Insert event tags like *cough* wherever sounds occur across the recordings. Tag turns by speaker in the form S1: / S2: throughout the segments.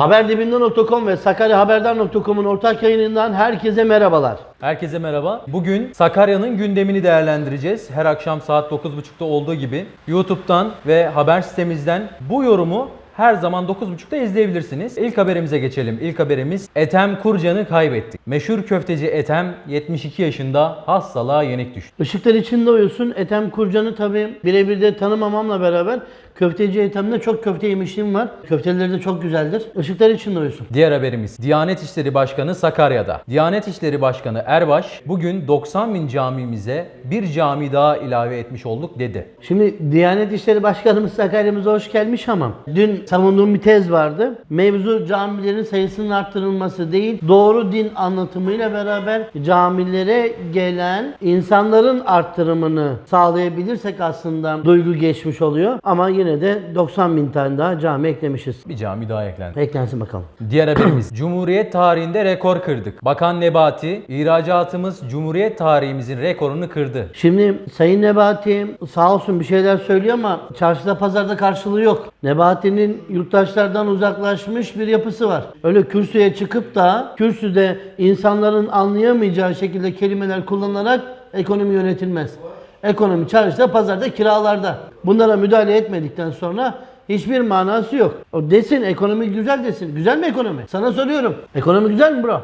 S1: Haberdibinden.com ve sakaryahaberdar.com'un ortak yayınından herkese merhabalar.
S2: Herkese merhaba. Bugün Sakarya'nın gündemini değerlendireceğiz. Her akşam saat 9.30'da olduğu gibi YouTube'dan ve haber sitemizden bu yorumu her zaman 9.30'da izleyebilirsiniz. İlk haberimize geçelim. İlk haberimiz Ethem Kurcan'ı kaybettik. Meşhur köfteci Ethem 72 yaşında hastalığa yenik düştü.
S1: Işıklar içinde uyusun. Ethem Kurcan'ı tabi birebir de tanımamamla beraber köfteci Ethem'de çok köfte yemişliğim var. Köfteleri de çok güzeldir. Işıklar içinde uyusun.
S2: Diğer haberimiz Diyanet İşleri Başkanı Sakarya'da. Diyanet İşleri Başkanı Erbaş bugün 90 bin camimize bir cami daha ilave etmiş olduk dedi.
S1: Şimdi Diyanet İşleri Başkanımız Sakarya'mıza hoş gelmiş ama dün savunduğum bir tez vardı. Mevzu camilerin sayısının arttırılması değil, doğru din anlatımıyla beraber camilere gelen insanların arttırımını sağlayabilirsek aslında duygu geçmiş oluyor. Ama yine de 90 bin tane daha cami eklemişiz.
S2: Bir cami daha eklendi.
S1: Eklensin bakalım. *clears throat*
S2: Diğer haberimiz *clears throat* Cumhuriyet tarihinde rekor kırdık. Bakan Nebati ihracatımız Cumhuriyet tarihimizin rekorunu kırdı.
S1: Şimdi Sayın Nebati sağ olsun bir şeyler söylüyor ama çarşıda pazarda karşılığı yok. Nebati'nin yurttaşlardan uzaklaşmış bir yapısı var. Öyle kürsüye çıkıp da kürsüde insanların anlayamayacağı şekilde kelimeler kullanarak ekonomi yönetilmez. Ekonomi çarşıda pazarda kiralarda. Bunlara müdahale etmedikten sonra hiçbir manası yok. O desin ekonomi güzel desin. Güzel mi ekonomi? Sana soruyorum. Ekonomi güzel mi bro?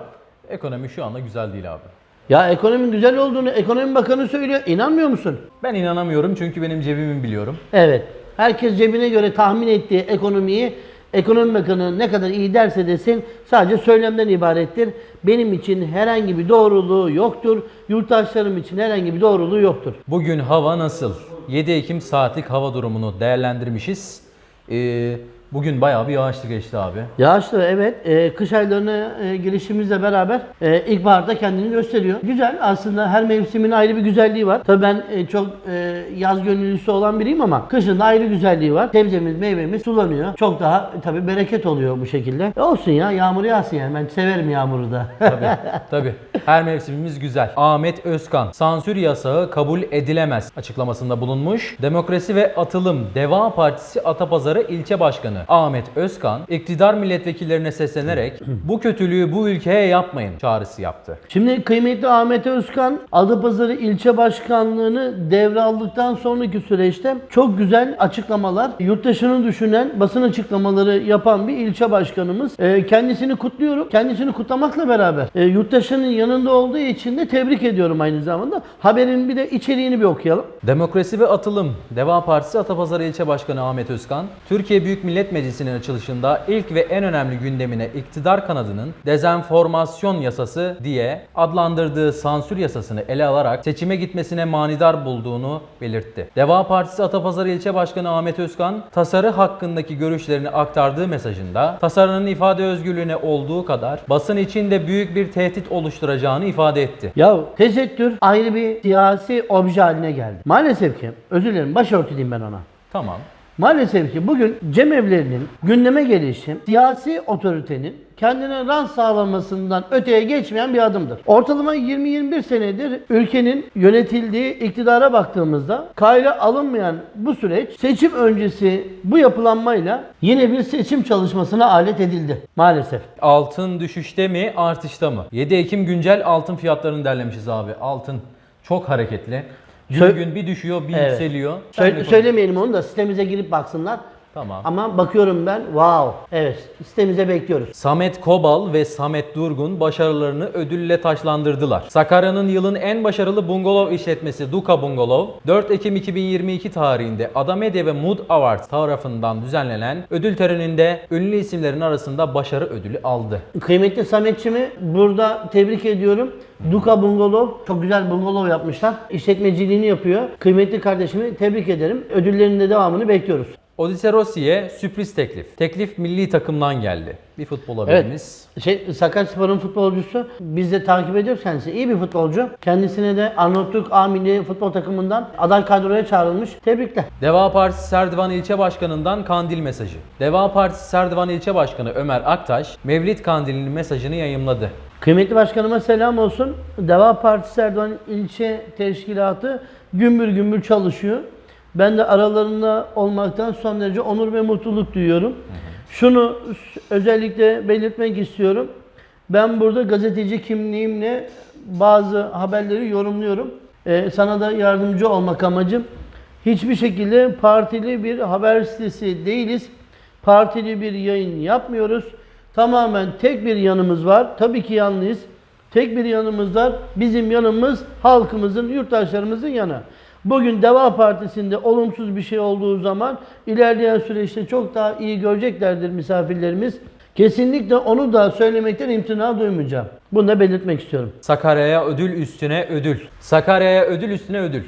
S2: Ekonomi şu anda güzel değil abi.
S1: Ya ekonominin güzel olduğunu ekonomi bakanı söylüyor. İnanmıyor musun?
S2: Ben inanamıyorum çünkü benim cebimi biliyorum.
S1: Evet. Herkes cebine göre tahmin ettiği ekonomiyi ekonomi bakanı ne kadar iyi derse desin sadece söylemden ibarettir. Benim için herhangi bir doğruluğu yoktur. Yurttaşlarım için herhangi bir doğruluğu yoktur.
S2: Bugün hava nasıl? 7 Ekim saatlik hava durumunu değerlendirmişiz. Ee, bugün bayağı bir yağışlı geçti abi.
S1: Yağışlı evet. Ee, kış aylarına e, girişimizle beraber e, ilkbaharda kendini gösteriyor. Güzel aslında her mevsimin ayrı bir güzelliği var. Tabii ben e, çok e, yaz gönüllüsü olan biriyim ama kışın da ayrı güzelliği var. Sebzemiz, meyvemiz sulanıyor. Çok daha e, tabii bereket oluyor bu şekilde. E, olsun ya yağmur yağsın yani. Ben severim yağmuru da.
S2: Tabii, tabii. Her mevsimimiz güzel. Ahmet Özkan, sansür yasağı kabul edilemez açıklamasında bulunmuş. Demokrasi ve Atılım Deva Partisi Atapazarı İlçe Başkanı Ahmet Özkan, iktidar milletvekillerine seslenerek bu kötülüğü bu ülkeye yapmayın çağrısı yaptı.
S1: Şimdi kıymetli Ahmet Özkan Adapazarı ilçe başkanlığını devraldıktan sonraki süreçte çok güzel açıklamalar, yurttaşını düşünen basın açıklamaları yapan bir ilçe başkanımız. Ee, kendisini kutluyorum. Kendisini kutlamakla beraber e, yurttaşının yanında olduğu için de tebrik ediyorum aynı zamanda. Haberin bir de içeriğini bir okuyalım.
S2: Demokrasi ve Atılım Deva Partisi Atapazarı İlçe Başkanı Ahmet Özkan, Türkiye Büyük Millet Meclisi'nin açılışında ilk ve en önemli gündemine iktidar kanadının dezenformasyon yasası diye adlandırdığı sansür yasasını ele alarak seçime gitmesine manidar bulduğunu belirtti. Deva Partisi Atapazarı İlçe Başkanı Ahmet Özkan, tasarı hakkındaki görüşlerini aktardığı mesajında tasarının ifade özgürlüğüne olduğu kadar basın için de büyük bir tehdit oluşturacağını ifade etti.
S1: Ya tesettür ayrı bir siyasi obje haline geldi. Maalesef ki, özür dilerim başörtü diyeyim ben ona.
S2: Tamam.
S1: Maalesef ki bugün cemevlerinin gündeme gelişi siyasi otoritenin kendine rant sağlamasından öteye geçmeyen bir adımdır. Ortalama 20-21 senedir ülkenin yönetildiği iktidara baktığımızda kayda alınmayan bu süreç seçim öncesi bu yapılanmayla yine bir seçim çalışmasına alet edildi maalesef.
S2: Altın düşüşte mi artışta mı? 7 Ekim güncel altın fiyatlarını derlemişiz abi. Altın çok hareketli. Gün
S1: Sö-
S2: gün bir düşüyor bir
S1: Evet.
S2: yükseliyor.
S1: Sö- söylemeyelim onu da sitemize girip baksınlar.
S2: Tamam.
S1: Ama bakıyorum ben wow evet sitemize bekliyoruz.
S2: Samet Kobal ve Samet Durgun başarılarını ödülle taşlandırdılar. Sakarya'nın yılın en başarılı bungalov işletmesi Duka Bungalov, 4 Ekim 2022 tarihinde Adamedya ve Mood Awards tarafından düzenlenen ödül töreninde ünlü isimlerin arasında başarı ödülü aldı.
S1: Kıymetli Sametçimi burada tebrik ediyorum. Duka Bungalov çok güzel bungalov yapmışlar. İşletmeciliğini yapıyor. Kıymetli kardeşimi tebrik ederim. Ödüllerinin de devamını bekliyoruz.
S2: Odise Rossi'ye sürpriz teklif. Teklif milli takımdan geldi. Bir futbol haberimiz.
S1: Şey, Sakaryaspor'un futbolcusu. Biz de takip ediyoruz kendisi. İyi bir futbolcu. Kendisine de Arnavutluk A milli futbol takımından aday kadroya çağrılmış. Tebrikler.
S2: Deva Partisi Serdivan İlçe Başkanı'ndan kandil mesajı. Deva Partisi Serdivan İlçe Başkanı Ömer Aktaş, Mevlid Kandili'nin mesajını yayımladı.
S1: Kıymetli başkanıma selam olsun. Deva Partisi Erdoğan ilçe teşkilatı gümbür gümbür çalışıyor. Ben de aralarında olmaktan son derece onur ve mutluluk duyuyorum. Şunu özellikle belirtmek istiyorum. Ben burada gazeteci kimliğimle bazı haberleri yorumluyorum. Ee, sana da yardımcı olmak amacım. Hiçbir şekilde partili bir haber sitesi değiliz. Partili bir yayın yapmıyoruz. Tamamen tek bir yanımız var. Tabii ki yanlıyız. Tek bir yanımız var. Bizim yanımız halkımızın, yurttaşlarımızın yanı. Bugün Deva Partisi'nde olumsuz bir şey olduğu zaman ilerleyen süreçte çok daha iyi göreceklerdir misafirlerimiz. Kesinlikle onu da söylemekten imtina duymayacağım. Bunu da belirtmek istiyorum.
S2: Sakarya'ya ödül üstüne ödül. Sakarya'ya ödül üstüne ödül.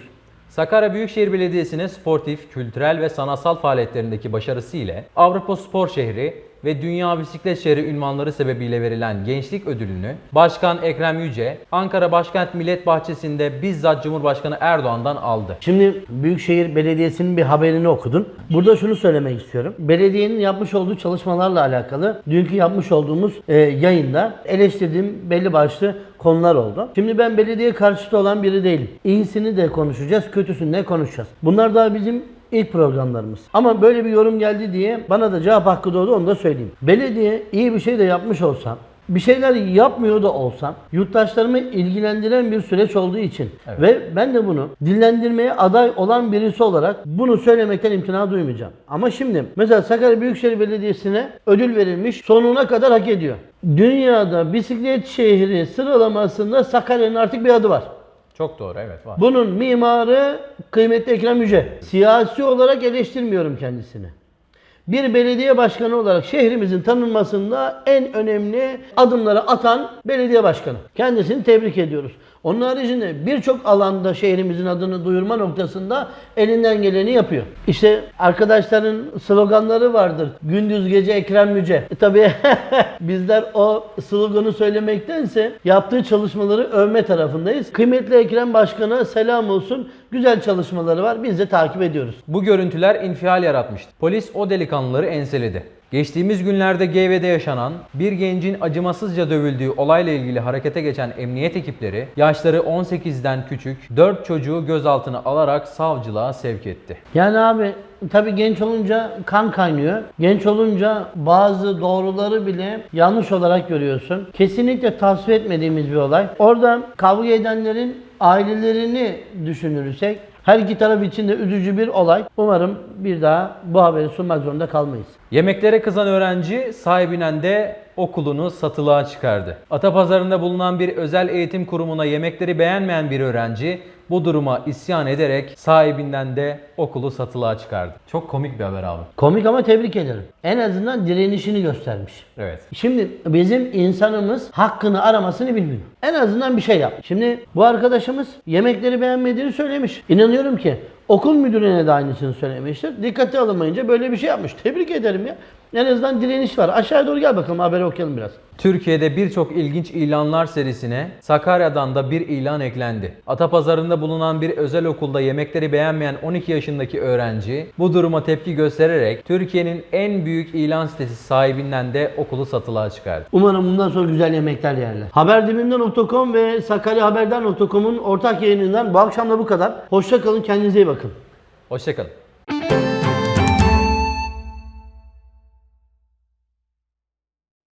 S2: Sakarya Büyükşehir Belediyesi'ne sportif, kültürel ve sanatsal faaliyetlerindeki başarısı ile Avrupa Spor Şehri ve Dünya Bisiklet Şehri ünvanları sebebiyle verilen gençlik ödülünü Başkan Ekrem Yüce, Ankara Başkent Millet Bahçesi'nde bizzat Cumhurbaşkanı Erdoğan'dan aldı.
S1: Şimdi Büyükşehir Belediyesi'nin bir haberini okudun. Burada şunu söylemek istiyorum. Belediyenin yapmış olduğu çalışmalarla alakalı dünkü yapmış olduğumuz e, yayında eleştirdiğim belli başlı konular oldu. Şimdi ben belediye karşıtı olan biri değilim. İyisini de konuşacağız, kötüsünü de konuşacağız. Bunlar daha bizim ilk programlarımız. Ama böyle bir yorum geldi diye bana da cevap hakkı doğdu onu da söyleyeyim. Belediye iyi bir şey de yapmış olsam bir şeyler yapmıyor da olsam yurttaşlarımı ilgilendiren bir süreç olduğu için
S2: Evet.
S1: ve ben de bunu dillendirmeye aday olan birisi olarak bunu söylemekten imtina duymayacağım. Ama şimdi mesela Sakarya Büyükşehir Belediyesi'ne ödül verilmiş sonuna kadar hak ediyor. Dünyada bisiklet şehri sıralamasında Sakarya'nın artık bir adı var.
S2: Çok doğru evet var.
S1: Bunun mimarı kıymetli Ekrem Yüce. Siyasi olarak eleştirmiyorum kendisini. Bir belediye başkanı olarak şehrimizin tanınmasında en önemli adımları atan belediye başkanı. Kendisini tebrik ediyoruz. Onun haricinde birçok alanda şehrimizin adını duyurma noktasında elinden geleni yapıyor. İşte arkadaşların sloganları vardır. Gündüz gece Ekrem Yüce. E tabii *laughs* bizler o sloganı söylemektense yaptığı çalışmaları övme tarafındayız. Kıymetli Ekrem Başkan'a selam olsun. Güzel çalışmaları var. Biz de takip ediyoruz.
S2: Bu görüntüler infial yaratmıştı. Polis o delikanlıları enseledi. Geçtiğimiz günlerde GV'de yaşanan bir gencin acımasızca dövüldüğü olayla ilgili harekete geçen emniyet ekipleri yaşları 18'den küçük 4 çocuğu gözaltına alarak savcılığa sevk etti.
S1: Yani abi tabii genç olunca kan kaynıyor. Genç olunca bazı doğruları bile yanlış olarak görüyorsun. Kesinlikle tasvip etmediğimiz bir olay. Orada kavga edenlerin ailelerini düşünürsek her iki taraf için de üzücü bir olay. Umarım bir daha bu haberi sunmak zorunda kalmayız.
S2: Yemeklere kızan öğrenci sahibinden de okulunu satılığa çıkardı. Atapazarı'nda bulunan bir özel eğitim kurumuna yemekleri beğenmeyen bir öğrenci bu duruma isyan ederek sahibinden de okulu satılığa çıkardı. Çok komik bir haber abi.
S1: Komik ama tebrik ederim. En azından direnişini göstermiş.
S2: Evet.
S1: Şimdi bizim insanımız hakkını aramasını bilmiyor. En azından bir şey yap. Şimdi bu arkadaşımız yemekleri beğenmediğini söylemiş. İnanıyorum ki okul müdürüne de aynısını söylemiştir. Dikkate alınmayınca böyle bir şey yapmış. Tebrik ederim ya. En azından direniş var. Aşağıya doğru gel bakalım haberi okuyalım biraz.
S2: Türkiye'de birçok ilginç ilanlar serisine Sakarya'dan da bir ilan eklendi. Atapazarı'nda bulunan bir özel okulda yemekleri beğenmeyen 12 yaşındaki öğrenci bu duruma tepki göstererek Türkiye'nin en büyük ilan sitesi sahibinden de okulu satılığa çıkardı.
S1: Umarım bundan sonra güzel yemekler yerler. Haberdibimden.com ve sakaryahaberden.com'un ortak yayınından bu akşam da bu kadar. Hoşça kalın kendinize iyi bakın.
S2: Hoşçakalın.